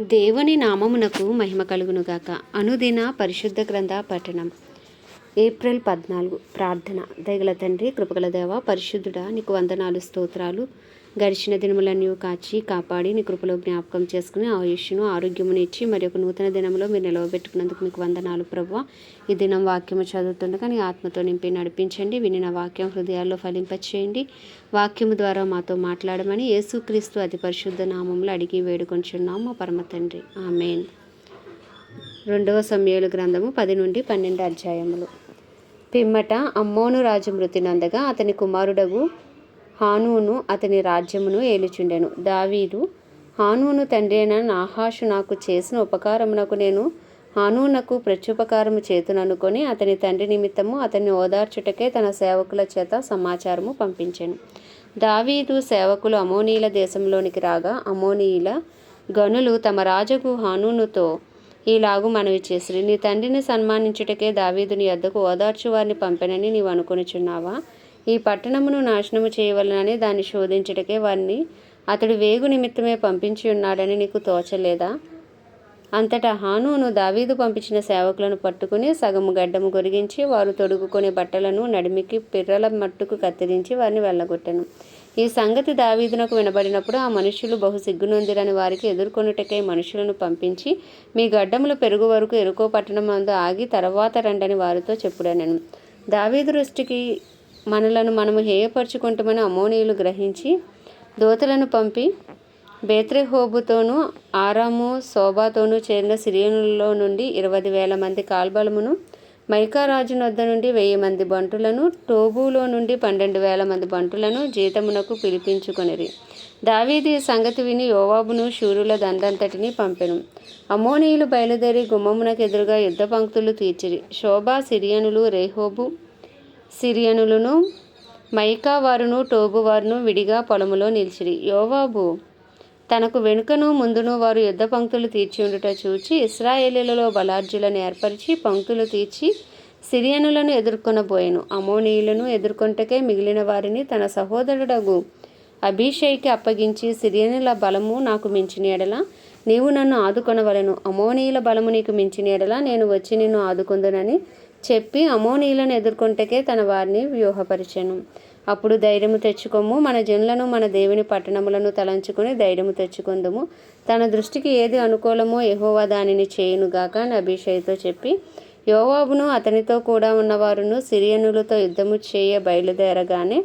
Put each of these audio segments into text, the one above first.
దేవుని నామమునకు మహిమ కలుగునుగాక. అనుదిన పరిశుద్ధ గ్రంథ పఠనం. ఏప్రిల్ పద్నాలుగు. ప్రార్థన. దయగల తండ్రి కృపగల దేవ పరిశుద్ధుడా నీకు వందనాలు స్తోత్రాలు. గడిచిన దినములన్నీ కాచి కాపాడి నీ కృపలో జ్ఞాపకం చేసుకుని ఆయుష్ను ఆరోగ్యమును ఇచ్చి మరి ఒక నూతన దినంలో మీరు నిలవబెట్టుకున్నందుకు మీకు వందనాలు ప్రభు ఈ దినం వాక్యము చదువుతుండగా నీ ఆత్మతో నింపి నడిపించండి. వినిన వాక్యం హృదయాల్లో ఫలింపచేయండి. వాక్యము ద్వారా మాతో మాట్లాడమని యేసుక్రీస్తు అతి పరిశుద్ధ నామంలో అడిగి వేడుకొంచున్నాము. మా పరమ తండ్రి. ఆమెన్. రెండవ సమయాలు గ్రంథము పది నుండి పన్నెండు అధ్యాయములు. పిమ్మట అమ్మోను రాజు మృతి నందగా అతని కుమారుడగు హానూను అతని రాజ్యమును ఏలుచుండెను. దావీదు హానూను తండ్రి అయిన నాహాషు నాకు చేసిన ఉపకారమునకు నేను హానూనకు ప్రత్యుపకారము చేతుననుకొని అతని తండ్రి నిమిత్తము అతన్ని ఓదార్చుటకే తన సేవకుల చేత సమాచారము పంపించాను. దావీదు సేవకులు అమోనీల దేశంలోనికి రాగా అమోనీయుల గనులు తమ రాజుకు హానూనుతో ఈలాగు మనవి చేసిరి. నీ తండ్రిని సన్మానించుటకే దావీదుని యొద్దకు ఓదార్చు వారిని పంపెనని నీవు అనుకొనిచున్నావా ఈ పట్టణమును నాశనము చేయవలనని దాన్ని శోధించుటకే వారిని అతడు వేగు నిమిత్తమే పంపించి ఉన్నాడని నీకు తోచలేదా? అంతటా హానూను దావీదు పంపించిన సేవకులను పట్టుకుని సగము గడ్డము గొరిగించి వారు తొడుగుకునే బట్టలను నడిమికి పిర్రల మట్టుకు కత్తిరించి వారిని వెళ్ళగొట్టను. ఈ సంగతి దావీదునకు వినబడినప్పుడు ఆ మనుషులు బహు సిగ్గునొందిరని వారికి ఎదుర్కొనుటకై మనుషులను పంపించి మీ గడ్డములు పెరుగు వరకు ఎరుకో పట్టణం అందు ఆగి తర్వాత రండని వారితో చెప్పుడనెను. దావీదు దృష్టికి మనలను మనము హేయపరుచుకుంటామని అమోనీయులు గ్రహించి దోతలను పంపి బేత్రెహోబుతోనూ ఆరాము శోభాతోనూ చేరిన సిరియనులలో నుండి ఇరవై వేల మంది కాల్బలమును మైకారాజు వద్ద నుండి వెయ్యి మంది బంటులను టోబులో నుండి పన్నెండు వేల మంది బంటులను జీతమునకు పిలిపించుకొనిరి. దావీది సంగతి విని యోవాబును శూరుల దండంతటిని పంపెను. అమోనీయులు బయలుదేరి గుమ్మమునకు ఎదురుగా యుద్ధ పంక్తులు తీర్చిరి. శోభా సిరియనులు రేహోబు సిరియనులను మైకా వారును టోబు వారును విడిగా పొలములో నిలిచిరి. యోవాబు తనకు వెనుకను ముందును వారు యుద్ధ పంక్తులు తీర్చి ఉండుట చూచి ఇస్రాయేలీలలో బలార్జులను ఏర్పరిచి పంక్తులు తీర్చి సిరియనులను ఎదుర్కొనబోయాను. అమోనీయులను ఎదుర్కొంటకే మిగిలిన వారిని తన సహోదరుడగు అభిషేక్కి అప్పగించి సిరియనుల బలము నాకు మించిన ఎడల నీవు నన్ను ఆదుకొనవలను. అమోనీయుల బలము నీకు మించిన ఎడల నేను వచ్చి నిన్ను ఆదుకుందునని చెప్పి అమోనీలను ఎదుర్కొంటకే తన వారిని వ్యూహపరిచెను. అప్పుడు ధైర్యము తెచ్చుకోము మన జనులను మన దేవుని పట్టణములను తలంచుకొని ధైర్యము తెచ్చుకుందుము. తన దృష్టికి ఏది అనుకూలమో యెహోవా దానిని చేయునుగాక అని అభిషేక్తో చెప్పి యోవాబును అతనితో కూడా ఉన్నవారును సిరియనులతో యుద్ధము చేయ బయలుదేరగానే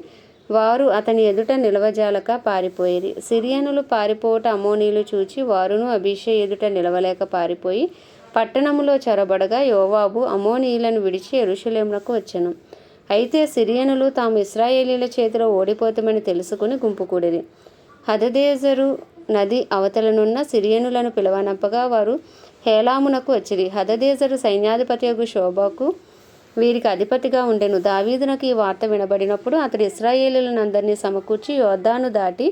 వారు అతని ఎదుట నిలవజాలక పారిపోయేది సిరియనులు పారిపోవట అమోనీలు చూచి వారును అభిషే ఎదుట నిలవలేక పారిపోయి పట్టణములో చొరబడగా యోవాబు అమోనీయులను విడిచి ఎరుషలేమునకు వచ్చెను. అయితే సిరియనులు తాము ఇస్రాయేలీల చేతిలో ఓడిపోతామని తెలుసుకుని గుంపుకూడిరి హదదేజరు నది అవతలనున్న సిరియనులను పిలవనప్పగా వారు హేలామునకు వచ్చిరి. హదదేజరు సైన్యాధిపతి శోభకు వీరికి అధిపతిగా ఉండెను. దావీదునకు ఈ వార్త వినబడినప్పుడు అతడు ఇస్రాయేలీలను అందరినీ సమకూర్చి యోద్ధాను దాటి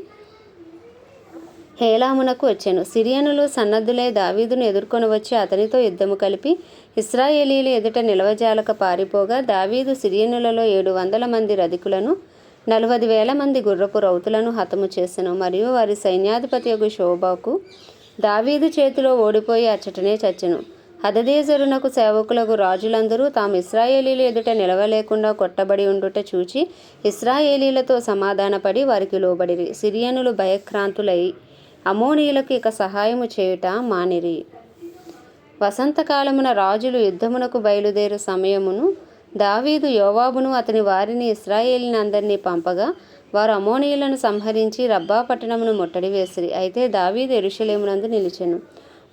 హేలామునకు వచ్చాను. సిరియనులు సన్నద్ధులై దావీదును ఎదుర్కొని వచ్చి అతనితో యుద్ధము కలిపి ఇస్రాయేలీలు ఎదుట నిలవజాలక పారిపోగా దావీదు సిరియనులలో ఏడు వందల మంది రధికులను నలభై వేల మంది గుర్రపు రౌతులను హతము చేసెను. మరియు వారి సైన్యాధిపతి యొక్క శోభకు దావీదు చేతిలో ఓడిపోయి అచ్చటనే చచ్చెను. హదదేజరునకు సేవకులకు రాజులందరూ తాము ఇస్రాయేలీల ఎదుట నిలవలేకుండా కొట్టబడి ఉండుట చూచి ఇస్రాయేలీలతో సమాధానపడి వారికి లోబడిరి. సిరియనులు భయక్రాంతులై అమోనీయులకు ఇక సహాయము చేయుట మానిరి. వసంతకాలమున రాజులు యుద్ధమునకు బయలుదేరు సమయమును దావీదు యోవాబును అతని వారిని ఇస్రాయేలిని అందరినీ పంపగా వారు అమోనీయులను సంహరించి రబ్బా పట్టణమును ముట్టడి వేసిరి. అయితే దావీదు ఎరుషలేమునందు నిలిచెను.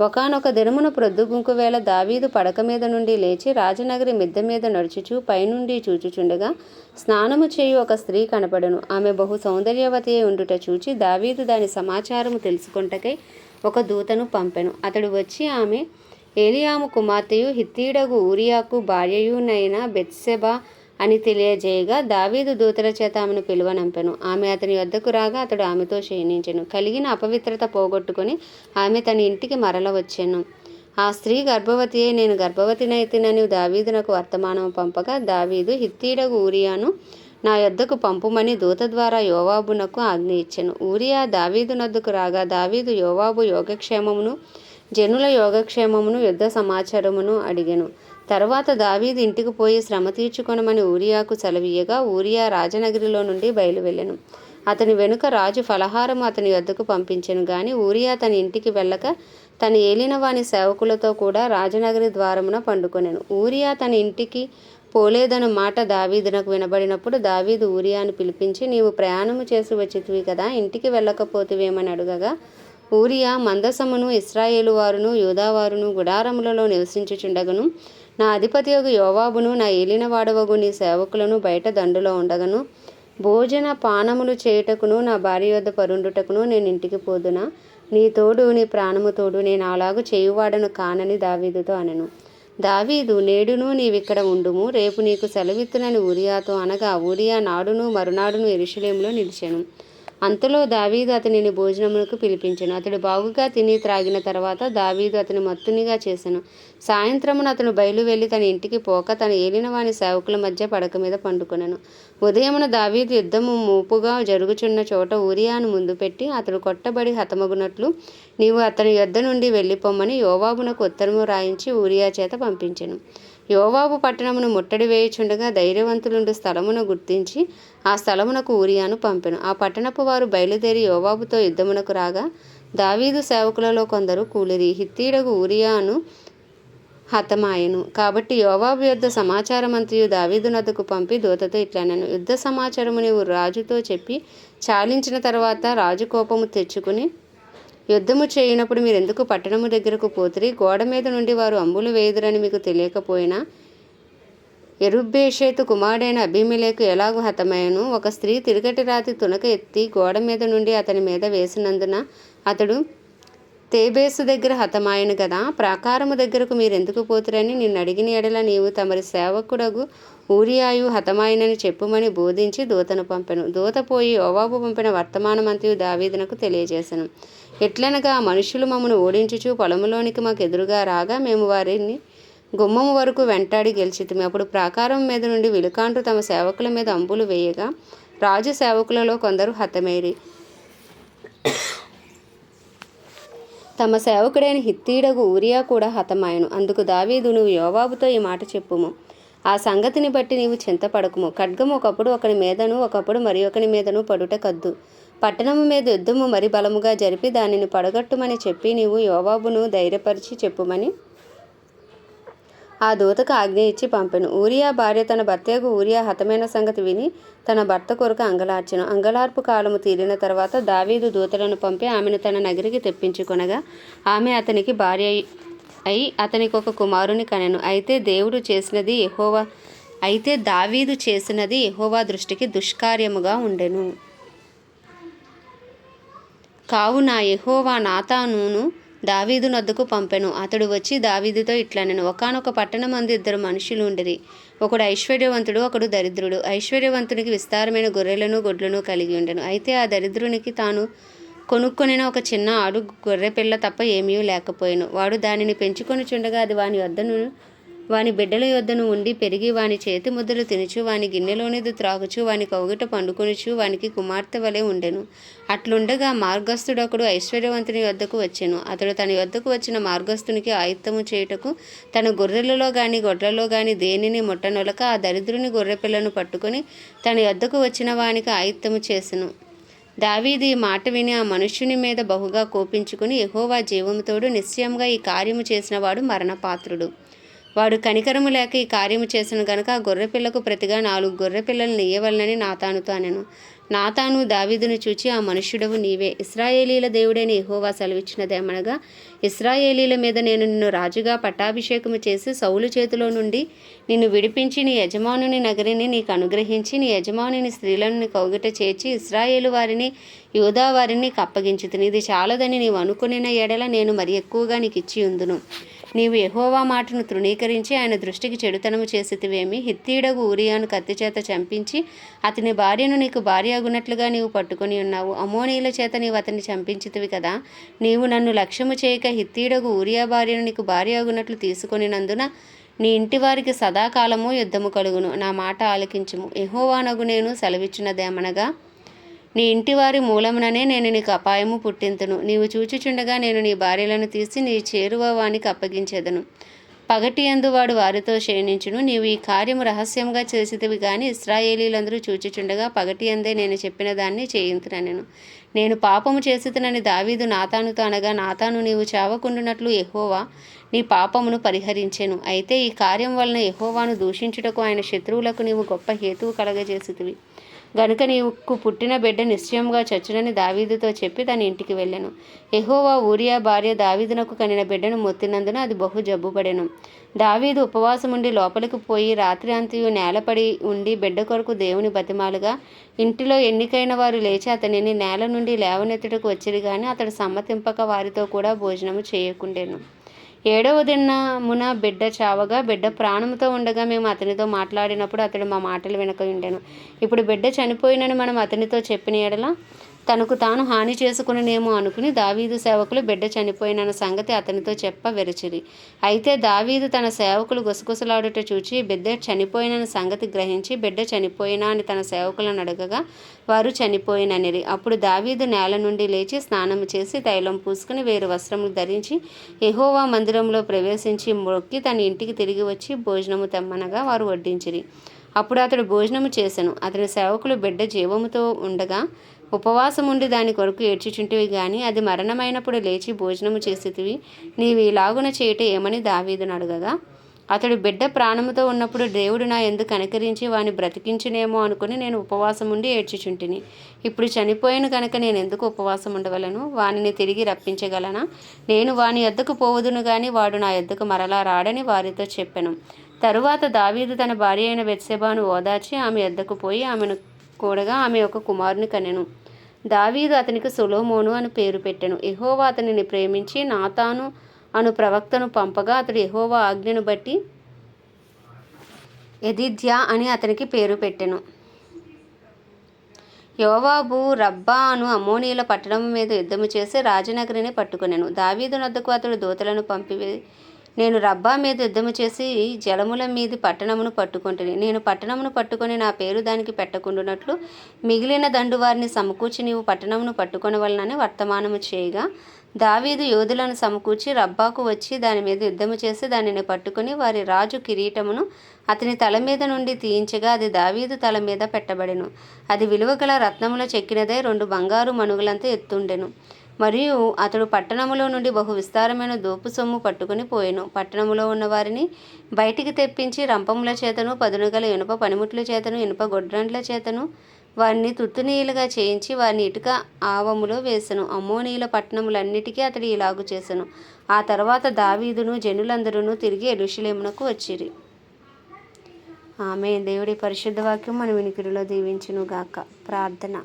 ఒకనొక దినమున ప్రొద్దుగుంకు వేళ దావీదు పడక మీద నుండి లేచి రాజనగరి మిద్దె మీద నడుచుచూ పైనుండి చూచుచుండగా స్నానము చేయు ఒక స్త్రీ కనపడను. ఆమె బహు సౌందర్యవతి ఉండుట చూచి దావీదు దాని సమాచారము తెలుసుకొంటకై ఒక దూతను పంపెను. అతడు వచ్చి ఆమె ఏలియాము కుమార్తెయు హిత్తీడగు ఊరియాకు భార్యయునైన బెత్సెబా అని తెలియజేయగా దావీదు దూతల చేత ఆమెను పిలువనంపెను. ఆమె అతని వద్దకు రాగా అతడు ఆమెతో క్షీణించెను. కలిగిన అపవిత్రత పోగొట్టుకొని ఆమె తన ఇంటికి మరల వచ్చాను ఆ స్త్రీ గర్భవతి అయి నేను గర్భవతినైతేనని దావీదు నాకు వర్తమానం పంపగా దావీదు హిత్తీడగు ఊరియాను నా యొద్దకు పంపుమని దూత ద్వారా యోవాబునకు ఆజ్ఞ ఇచ్చెను. ఊరియా దావీదు నొద్దకు రాగా దావీదు యోవాబు యోగక్షేమమును జనుల యోగక్షేమమును యుద్ధ సమాచారమును అడిగెను. తర్వాత దావీదు ఇంటికి పోయి శ్రమ తీర్చుకొనమని ఊరియాకు సెలవీయగా ఊరియా రాజనగరిలో నుండి బయలువెళ్ళెను. అతని వెనుక రాజు ఫలహారం అతని వద్దకు పంపించెను గాని ఊరియా తన ఇంటికి వెళ్ళక తన ఏలిన వాని సేవకులతో కూడా రాజనగరి ద్వారమున పండుకొనెను. ఊరియా తన ఇంటికి పోలేదను మాట దావీదునకు వినబడినప్పుడు దావీదు ఊరియాను పిలిపించి నీవు ప్రయాణము చేసి వచ్చితివి కదా ఇంటికి వెళ్ళకపోతివేమని అడుగగా ఊరియా మందసమును ఇస్రాయేలు వారును యూదావారును గుడారములలో నివసించుచుండగను నా అధిపతి యొక్క యోవాబును నా ఏలిన వాడవగు నీ సేవకులను బయట దండులో ఉండగను. భోజన పానములు చేయుటకును నా భార్య యొద్ద పరుండుటకును నేను ఇంటికి పోదునా? నీ తోడు నీ ప్రాణము తోడు నేను అలాగూ చేయువాడను కానని దావీదుతో అనెను. దావీదు నేడును నీవిక్కడ ఉండుము. రేపు నీకు సెలవిత్తునని ఊరియాతో అనగా ఊరియా నాడును మరునాడును ఎరుషలేములో నిలిచెను. అంతలో దావీదు అతనిని భోజనములకు పిలిపించాను. అతడు బాగుగా తిని త్రాగిన తర్వాత దావీదు అతని మత్తునిగా చేశాను సాయంత్రమున అతను బయలు వెళ్ళి తన ఇంటికి పోక తన ఏలిన వాని సేవకుల మధ్య పడక మీద పండుకొనెను. ఉదయమున దావీదు యుద్ధము మూపుగా జరుగుచున్న చోట ఊరియాను ముందు పెట్టి అతడు కొట్టబడి హతమగునట్లు నీవు అతని యొద్ద నుండి వెళ్ళిపోమ్మని యోవాబునకు ఉత్తరము రాయించి ఊరియా చేత పంపించెను. యోవాబు పట్టణమును ముట్టడి వేయుచుండగా ధైర్యవంతులుండు స్థలమును గుర్తించి ఆ స్థలమునకు ఊరియాను పంపెను. ఆ పట్టణపు వారు బయలుదేరి యోవాబుతో యుద్ధమునకు రాగా దావీదు సేవకులలో కొందరు కూలిరి. హిత్తీడగు ఊరియాను హతమాయను. కాబట్టి యోవాబు యొద్ద సమాచారమంత్రియు దావీదు నద్దకు పంపి దూతతో ఇట్లనెను. యుద్ధ సమాచారము నీవు రాజుతో చెప్పి చాలించిన తర్వాత రాజు కోపము తెచ్చుకుని యుద్ధము చేయనప్పుడు మీరు ఎందుకు పట్టణము దగ్గరకు పోతిరి? గోడ మీద నుండి వారు అంబులు వేయుదురని మీకు తెలియకపోయినా ఎరుబ్బేషేతు కుమారుడైన అభిమిలేకు ఎలాగూ హతమయ్యను? ఒక స్త్రీ తిరుగటి రాతి తునక ఎత్తి గోడ మీద నుండి అతని మీద వేసినందున అతడు తేబేసు దగ్గర హతమాయను కదా ప్రాకారము దగ్గరకు మీరు ఎందుకు పోతురని నిన్ను అడిగిన ఎడల నీవు తమరి సేవకుడగు ఊరియాయు హతమాయనని చెప్పుమని బోధించి దూతను పంపెను. దూత పోయి ఓవాబు పంపిన వర్తమానమంతయు దావీదునకు తెలియజేసెను. ఎట్లనగా మనుషులు మమ్మను ఓడించుచు పొలములోనికి మాకు ఎదురుగా రాగా మేము వారిని గుమ్మము వరకు వెంటాడి గెలిచితిమి. అప్పుడు ప్రాకారం మీద నుండి విలుకాండ్రు తమ సేవకుల మీద అంబులు వేయగా రాజు సేవకులలో కొందరు హతమేరి. తమ సేవకుడైన హిత్తీడగు ఊరియా కూడా హతమాయను. అందుకు దావీదు నువ్వు యోవాబుతో ఈ మాట చెప్పుము. ఆ సంగతిని బట్టి నీవు చింతపడకుము. ఖడ్గము ఒకప్పుడు ఒకని మీదను ఒకప్పుడు మరి ఒకని మీదను పడుట కద్దు. పట్టణము మీద యుద్ధము మరి బలముగా జరిపి దానిని పడగట్టుమని చెప్పి నీవు యోవాబును ధైర్యపరిచి చెప్పుమని ఆ దూతకు ఆజ్ఞ ఇచ్చి పంపెను. ఊరియా భార్య తన భర్తకు ఊరియా హతమైన సంగతి విని తన భర్త కొరకు అంగలార్చెను. అంగలార్పు కాలము తీరిన తర్వాత దావీదు దూతలను పంపి ఆమెను తన నగరికి తెప్పించుకొనగా ఆమె అతనికి భార్య అయి అతనికి ఒక కుమారుని కనెను. అయితే దేవుడు చేసినది ఎహోవా అయితే దావీదు చేసినది ఎహోవా దృష్టికి దుష్కార్యముగా ఉండెను. కావున యెహోవా నాతానును దావీదు నద్దకు పంపెను. అతడు వచ్చి దావీదుతో ఇట్లనెను. ఒకానొక పట్టణమందు ఇద్దరు మనుషులు ఉండిరి. ఒకడు ఐశ్వర్యవంతుడు ఒకడు దరిద్రుడు. ఐశ్వర్యవంతునికి విస్తారమైన గొర్రెలను గొడ్లను కలిగి ఉండెను. అయితే ఆ దరిద్రునికి తాను కొనుక్కొనిన ఒక చిన్న ఆడు గొర్రె పిల్ల తప్ప ఏమీ లేకపోయాను. వాడు దానిని పెంచుకొని చుండగా అది వాని వద్దను వాని బిడ్డల యొద్దను ఉండి పెరిగి వాని చేతి ముద్దలు తినుచు వాని గిన్నెలోనిది త్రాగుచు వాని కౌగిట పండుకొనుచు వానికి కుమార్తె వలె ఉండెను. అట్లుండగా మార్గస్థుడొకడు ఐశ్వర్యవంతుని వద్దకు వచ్చెను. అతడు తన వద్దకు వచ్చిన మార్గస్థునికి ఆయుత్తము చేయుటకు తన గొర్రెలలో గాని గొడ్లలో గాని దేనిని ముట్టనొలక ఆ దరిద్రుని గొర్రెపిల్లను పట్టుకొని తన వద్దకు వచ్చిన వానికి ఆయుత్తము చేసెను. దావీది మాట విని ఆ మనుష్యుని మీద బహుగా కోపించుకుని ఎహోవా జీవముతోడు నిశ్చయంగా ఈ కార్యము చేసినవాడు మరణపాత్రుడు. వాడు కనికరము లేక ఈ కార్యము చేసిన గనుక ఆ గొర్రెపిల్లకు ప్రతిగా నాలుగు గొర్రెపిల్లలు ఇయ్యవలనని నాతానుతో అనెను. నాతాను దావీదును చూచి ఆ మనుష్యుడవు నీవే. ఇస్రాయేలీల దేవుడైన ఇహోవా సెలవిచ్చినదేమనగా ఇస్రాయేలీల మీద నేను నిన్ను రాజుగా పట్టాభిషేకము చేసి సౌలు చేతిలో నుండి నిన్ను విడిపించి నీ యజమానుని నగరిని నీకు అనుగ్రహించి నీ యజమానుని స్త్రీలను నీ కౌగిట చేర్చి ఇస్రాయేలు వారిని యూదా వారిని నీకు ఇది చాలదని నీవు అనుకునిన ఎడల నేను మరి ఎక్కువగా నీకు ఇచ్చి ఉందును. నీవు ఎహోవా మాటను తృణీకరించి ఆయన దృష్టికి చెడుతనము చేసితివేమి. హిత్తీడగు ఊరియాను కత్తి చేత చంపించి అతని భార్యను నీకు భార్య అగునట్లుగా నీవు పట్టుకొని ఉన్నావు. అమోనీల చేత నీవు అతన్ని చంపించితివి కదా. నీవు నన్ను లక్ష్యము చేయక హిత్తీడగు ఊరియా భార్యను నీకు భార్య అగునట్లు తీసుకొనినందున నీ ఇంటి వారికి సదాకాలము యుద్ధము కలుగును. నా మాట ఆలకించుము. ఎహోవానగు నేను సెలవిచ్చినదేమనగా నీ ఇంటి వారి మూలముననే నేను నీకు అపాయము పుట్టింతును. నీవు చూచుచుండగా నేను నీ భార్యలను తీసి నీ చేరువ వానికి అప్పగించేదను. పగటి అందువాడు వారితో క్షీణించును. నీవు ఈ కార్యము రహస్యంగా చేసేదివి కానీ ఇస్రాయేలీలందరూ చూచుచుండగా పగటి అందే నేను చెప్పిన దాన్ని చేయించునను నేను పాపము చేసితునని దావీదు నాతానుతో అనగా నాతాను నీవు చావకుండునట్లు ఎహోవా నీ పాపమును పరిహరించెను. అయితే ఈ కార్యం వలన ఎహోవాను దూషించుటకు ఆయన శత్రువులకు నీవు గొప్ప హేతువు కలగజేసితివి. గనుక నీకు పుట్టిన బిడ్డ నిశ్చయంగా చచ్చునని దావీదుతో చెప్పి తన ఇంటికి వెళ్ళాను. ఎహోవా ఊరియా భార్య దావీదునకు కనిన బిడ్డను మొత్తినందున అది బహు జబ్బుపడెను. దావీదు ఉపవాసం ఉండి లోపలికి పోయి రాత్రి అంతయు నేలపడి ఉండి బిడ్డ కొరకు దేవుని బతిమాలుగా ఇంటిలో ఎన్నికైన వారు లేచి అతనిని నేల నుండి లేవనెత్తుటకు వచ్చిరి కానీ అతడు సమ్మతింపక వారితో కూడా భోజనము చేయకుండెను. ఏడవ దినమున బిడ్డ చావగా బిడ్డ ప్రాణంతో ఉండగా మేము అతనితో మాట్లాడినప్పుడు అతడు మా మాటలు వినక ఉండెను. ఇప్పుడు బిడ్డ చనిపోయినని మనం అతనితో చెప్పిన ఎడల తనకు తాను హాని చేసుకుననేమో అనుకుని దావీదు సేవకులు బిడ్డ చనిపోయిన సంగతి అతనితో చెప్ప వెరచిరి. అయితే దావీదు తన సేవకులు గుసగుసలాడుట చూచి బిడ్డ చనిపోయిన సంగతి గ్రహించి బిడ్డ చనిపోయినా అని తన సేవకులను అడగగా వారు చనిపోయిననిరి. అప్పుడు దావీదు నేల నుండి లేచి స్నానం చేసి తైలం పూసుకుని వేరు వస్త్రములు ధరించి ఎహోవా మందిరంలో ప్రవేశించి మొక్కి తన ఇంటికి తిరిగి వచ్చి భోజనము తెమ్మనగా వారు వడ్డించిరి. అప్పుడు అతడు భోజనము చేశాను అతని సేవకులు బిడ్డ జీవముతో ఉండగా ఉపవాసం ఉండి దాని కొరకు ఏడ్చుచుంటివి గాని అది మరణమైనప్పుడు లేచి భోజనము చేసేటివి. నీవు ఇలాగున చేయట ఏమని దావీదును అడగగా అతడు బిడ్డ ప్రాణముతో ఉన్నప్పుడు దేవుడు నా ఎందుకు కనికరించి వాని బ్రతికించునేమో అనుకుని నేను ఉపవాసం ఉండి ఏడ్చుచుంటిని. ఇప్పుడు చనిపోయాను కనుక నేను ఎందుకు ఉపవాసం ఉండవలను? వానిని తిరిగి రప్పించగలనా? నేను వాని ఎద్దకు పోవదును గాని వాడు నా ఎద్దకు మరలా రాడని వారితో చెప్పాను. తరువాత దావీదు తన భార్య అయిన బెత్సెబాను ఓదార్చి ఆమె ఎద్దకు పోయి ఆమెను కూడగా ఆమె ఒక కుమారుని కనెను దావీదు అతనికి సొలోమోను అని పేరు పెట్టెను. ఎహోవా అతనిని ప్రేమించి నాతాను అను ప్రవక్తను పంపగా అతడు ఎహోవా ఆజ్ఞను బట్టి ఎదిద్యా అని అతనికి పేరు పెట్టెను. యోవాబు రబ్బా అను అమోనీల పట్టణం మీద యుద్ధము చేసి రాజనగరిని పట్టుకొనెను. దావీదు నద్దకు అతడు దూతలను పంపి నేను రబ్బా మీద యుద్ధము చేసి జలముల మీది పట్టణమును పట్టుకుంటుని. నేను పట్టణమును పట్టుకొని నా పేరు దానికి పెట్టకుండునట్లు మిగిలిన దండు వారిని సమకూర్చి నీవు పట్టణమును పట్టుకొనవలనని వర్తమానము చేయగా. దావీదు యోధులను సమకూర్చి రబ్బాకు వచ్చి దాని మీద యుద్ధము చేసి దానిని పట్టుకుని వారి రాజు కిరీటమును అతని తల మీద నుండి తీయించగా అది దావీదు తల మీద పెట్టబడెను. అది విలువగల రత్నముల చెక్కినదే రెండు బంగారు మనుగులంతా ఎత్తుండెను. మరియు అతడు పట్టణములో నుండి బహు విస్తారమైన దోపు సొమ్ము పట్టుకుని పోయెను. పట్టణములో ఉన్న వారిని బయటికి తెప్పించి రంపముల చేతను పదునుగల ఇనుప పనిముట్ల చేతను ఇనుప గొడ్రండ్ల చేతను వారిని తుత్తునీయులుగా చేయించి వారిని ఇటుక ఆవములో వేసెను. అమ్మోనీయుల పట్టణములన్నిటికీ అతడు ఇలాగు చేసెను. ఆ తర్వాత దావీదును జనులందరూ తిరిగి ఎలుషులేమునకు వచ్చిరి. ఆమె దేవుడి పరిశుద్ధ వాక్యం మన వినికిడిలో దీవించును గాక ప్రార్థన.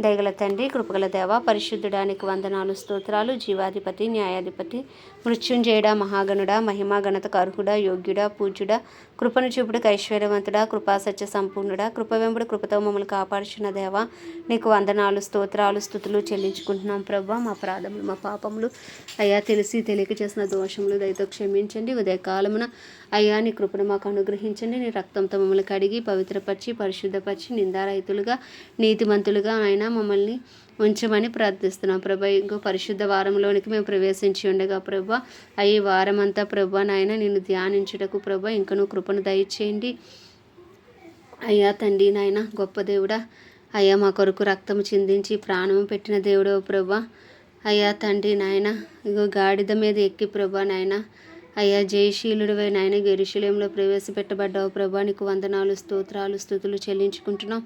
దయగల తండ్రి కృపగల దేవ పరిశుద్ధుడానికి వందనాలు స్తోత్రాలు జీవాధిపతి న్యాయాధిపతి మృత్యుంజయుడ మహాగణుడ మహిమా గణతకు అర్హుడా యోగ్యుడ పూజ్యుడా కృపను చూపుడు ఐశ్వర్యవంతుడా కృపా సత్య సంపూర్ణుడా కృప వెంబడి కృపతో మమ్మల్ని కాపాడుచున్న దేవ నీకు వందనాలు స్తోత్రాలు స్థుతులు చెల్లించుకుంటున్నాం ప్రభా. మా ప్రాధములు మా పాపములు అయ్యా తెలిసి తెలియక చేసిన దోషములు దయతో క్షమించండి. ఉదయకాలమున అయ్యా నీ కృపను మాకు అనుగ్రహించండి. నీ రక్తంతో మమ్మల్ని కడిగి పవిత్రపరిచి పరిశుద్ధపరిచి నిందారహితులుగా నీతిమంతులుగా ఆయన మమ్మల్ని ఉంచమని ప్రార్థిస్తున్నాం. ప్రభా ఇంకో పరిశుద్ధ వారంలోనికి మేము ప్రవేశించి ఉండగా ప్రభా అయ్యి వారమంతా ప్రభా నాయన నిన్ను ధ్యానించుటకు ప్రభా ఇంకా నువ్వు కృపను దయచేయండి. అయ్యా తండ్రి నాయన గొప్ప దేవుడా అయ్యా మా కొరకు రక్తము చిందించి ప్రాణము పెట్టిన దేవుడో ప్రభా. అయ్యా తండ్రి నాయన ఇగో గాడిద మీద ఎక్కి ప్రభా నాయన అయ్యా జయశీలుడివై నాయన గెరుశలేంలో ప్రవేశపెట్టబడ్డావు ప్రభా. నీకు వందనాలు స్తోత్రాలు స్థుతులు చెల్లించుకుంటున్నాం.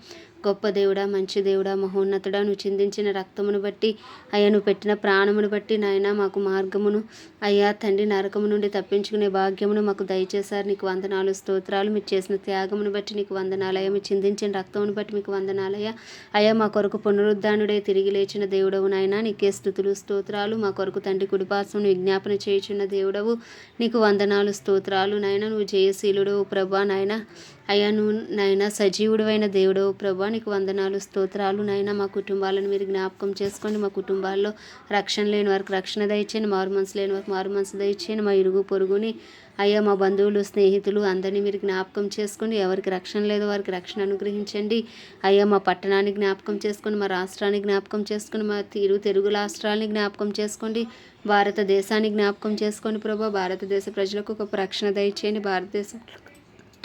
గొప్ప దేవుడా మంచి దేవుడా మహోన్నతుడా. నువ్వు చిందించిన రక్తమును బట్టి అయ్యా నువ్వు పెట్టిన ప్రాణమును బట్టి నాయన మాకు మార్గమును అయ్యా తండ్రి నరకము నుండి తప్పించుకునే భాగ్యమును మాకు దయచేశారు. నీకు వందనాలు స్తోత్రాలు. మీరు చేసిన త్యాగమును బట్టి నీకు వందనాలయ్యా మీరు చిందించిన రక్తమును బట్టి మీకు వందనాలయ్యా అయ్యా. మా కొరకు పునరుద్ధానుడే తిరిగి లేచిన దేవుడవు నాయన. నీకే స్థుతులు స్తోత్రాలు. మా కొరకు తండ్రి కుడిపాసమును విజ్ఞాపన చేయుచున్న దేవుడవు. నీకు వందనాలు స్తోత్రాలు నాయన. నువ్వు జయశీలుడు ప్రభా నాయన. అయ్యా నువ్వు నాయన సజీవుడు అయిన దేవుడవు ప్రభా. నీకు వందనాలు స్తోత్రాలు నైనా మా కుటుంబాలను మీరు జ్ఞాపకం చేసుకోండి. మా కుటుంబాల్లో రక్షణ లేని వారికి రక్షణ దయచేయండి. మారు మనసు లేని వారికి మారు మనసు దయచేయండి. మా ఇరుగు పొరుగుని అయ్యా మా బంధువులు స్నేహితులు అందరినీ మీరు జ్ఞాపకం చేసుకోండి. ఎవరికి రక్షణ లేదో వారికి రక్షణ అనుగ్రహించండి. అయ్యా మా పట్టణాన్ని జ్ఞాపకం చేసుకోండి. మా రాష్ట్రాన్ని జ్ఞాపకం చేసుకోండి. మా తిరుగు తెలుగు రాష్ట్రాలని జ్ఞాపకం చేసుకోండి. భారతదేశాన్ని జ్ఞాపకం చేసుకోండి ప్రభా. భారతదేశ ప్రజలకు ఒక రక్షణ దయచేయండి. భారతదేశం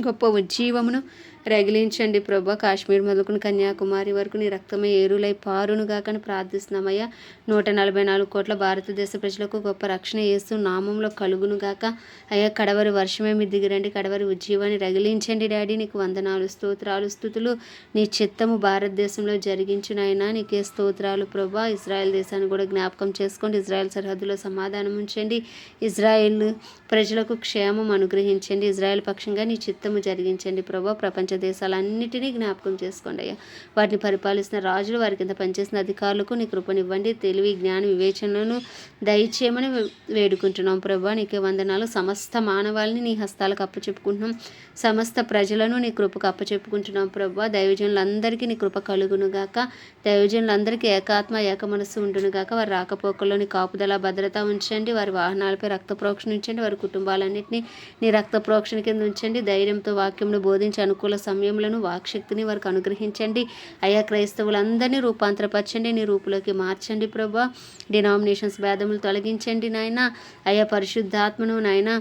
గొప్ప ఉజ్జీవమును రగిలించండి ప్రభా. కాశ్మీర్ మొదలుకుని కన్యాకుమారి వరకు నీ రక్తమే ఏరులై పారునుగాకని ప్రార్థిస్తున్నామయ్యా. నూట నలభై నాలుగు కోట్ల భారతదేశ ప్రజలకు గొప్ప రక్షణ చేస్తూ నామంలో కలుగునుగాక అయ్యా కడవరి వర్షమే మీ దిగిరండి. కడవరి ఉజ్జీవాన్ని రగిలించండి డాడీ. నీకు వందనాలు స్తోత్రాలు స్థుతులు. నీ చిత్తము భారతదేశంలో జరిగించినైనా నీకే స్తోత్రాలు ప్రభా. ఇజ్రాయెల్ దేశాన్ని కూడా జ్ఞాపకం చేసుకోండి. ఇజ్రాయెల్ సరిహద్దులో సమాధానం ఉంచండి. ఇజ్రాయెల్ ప్రజలకు క్షేమం అనుగ్రహించండి. ఇజ్రాయెల్ పక్షంగా నీ చిత్తము జరిగించండి ప్రభా. ప్రపంచ దేశాలన్నిటినీ జ్ఞాపకం చేసుకోండి అయ్యా. వాటిని పరిపాలిస్తున్న రాజులు వారి కింద పనిచేసిన అధికారులకు నీ కృపనివ్వండి. తెలివి జ్ఞాన వివేచనలను దయచేయమని వేడుకుంటున్నాం. ప్రభా నీకే వందనాలు. సమస్త మానవాళిని నీ హస్తాలకు అప్పచెప్పుకుంటున్నాం. సమస్త ప్రజలను నీ కృపకు అప్పచెప్పుకుంటున్నాం. ప్రభా దైవజనులందరికీ నీ కృప కలుగును గాక. దైవజనులందరికీ ఏకాత్మ ఏక మనస్సు ఉండును వారి రాకపోకల్లోని కాపుదల భద్రత ఉంచండి. వారి వాహనాలపై రక్త ప్రోక్షణ ఉంచండి. వారి కుటుంబాలన్నింటినీ నీ రక్త ప్రోక్షణ కింద ఉంచండి. ధైర్యంతో వాక్యంను బోధించి అనుకూల సమయములను వాక్శక్తిని వారికి అనుగ్రహించండి. అయా క్రైస్తవులందరినీ రూపాంతరపరచండి నీ రూపులోకి మార్చండి ప్రభా. డినామినేషన్స్ భేదములు తొలగించండి నాయన. అయా పరిశుద్ధాత్మను నాయన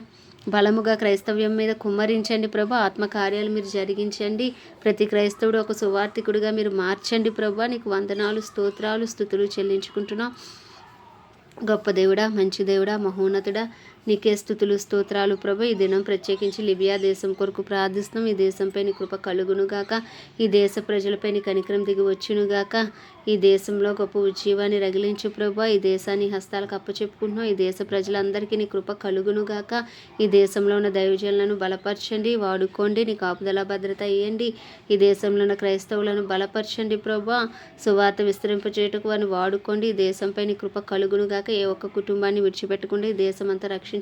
బలముగా క్రైస్తవ్యం మీద కుమ్మరించండి ప్రభు. ఆత్మకార్యాలు మీరు జరిగించండి. ప్రతి క్రైస్తవుడు ఒక సువార్థికుడిగా మీరు మార్చండి ప్రభా. నీకు వందనాలు స్తోత్రాలు స్థుతులు చెల్లించుకుంటున్నాం. గొప్ప దేవుడా మంచి దేవుడా మహోన్నతుడా నీకే స్థుతులు స్తోత్రాలు. ప్రభు ఈ దినం ప్రత్యేకించి లిబియా దేశం కొరకు ప్రార్థిస్తాం ఈ దేశంపై నీ కృప కలుగునుగాక ఈ దేశ ప్రజలపై నీ కనికరం దిగి వచ్చునుగాక ఈ దేశంలో గొప్ప ఉజ్జీవాన్ని రగిలించు ప్రభు. ఈ దేశాన్ని హస్తాలకు అప్పచెప్పుకుంటున్నాం. ఈ దేశ ప్రజలందరికీ నీ కృప కలుగునుగాక ఈ దేశంలో ఉన్న దైవజనులను బలపరచండి. వాడుకోండి. నీ కాపుదల భద్రత ఇవ్వండి ఈ దేశంలో ఉన్న క్రైస్తవులను బలపరచండి ప్రభా. సువార్త విస్తరింపచేయటకు వారిని వాడుకోండి. ఈ దేశంపై నీ కృప కలుగునుగాక ఏ ఒక్క కుటుంబాన్ని విడిచిపెట్టకుండా ఈ దేశం అంతా రక్షించ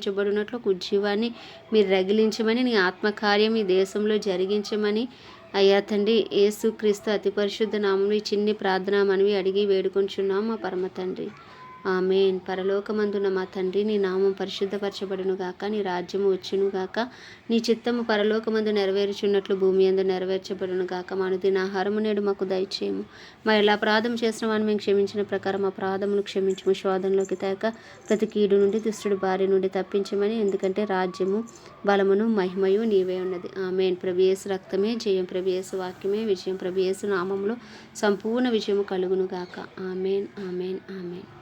ఒక ఉజ్జీవాన్ని మీరు రగిలించమని నీ ఆత్మకార్యం ఈ దేశంలో జరిగించమని అయ్యా తండ్రి ఏసుక్రీస్తు అతి పరిశుద్ధ నామం ఈ చిన్ని ప్రార్థన మనవి అడిగి వేడుకొంచున్నాం మా పరమ తండ్రి. ఆమెన్. పరలోకమందున మా తండ్రి నీ నామం పరిశుద్ధపరచబడును గాక నీ రాజ్యము వచ్చును గాక. నీ చిత్తము పరలోకమందు నెరవేర్చున్నట్లు భూమి అందు నెరవేర్చబడును గాక. మా అనుదిన ఆహారము నేడు మాకు దయచేయము. మా ఎలా అపరాధం చేసిన వాడిని మేము క్షమించిన ప్రకారం అపరాధమును క్షమించము. శోధనలోకి తేక ప్రతి కీడు నుండి దుష్టుడు భార్య నుండి తప్పించమని ఎందుకంటే రాజ్యము బలమును మహిమయు నీవే ఉన్నది. ఆమెన్. ప్రభు రక్తమే జయం ప్రభు వాక్యమే విజయం ప్రభు నామంలో సంపూర్ణ విజయము కలుగును గాక. Amen amen amen.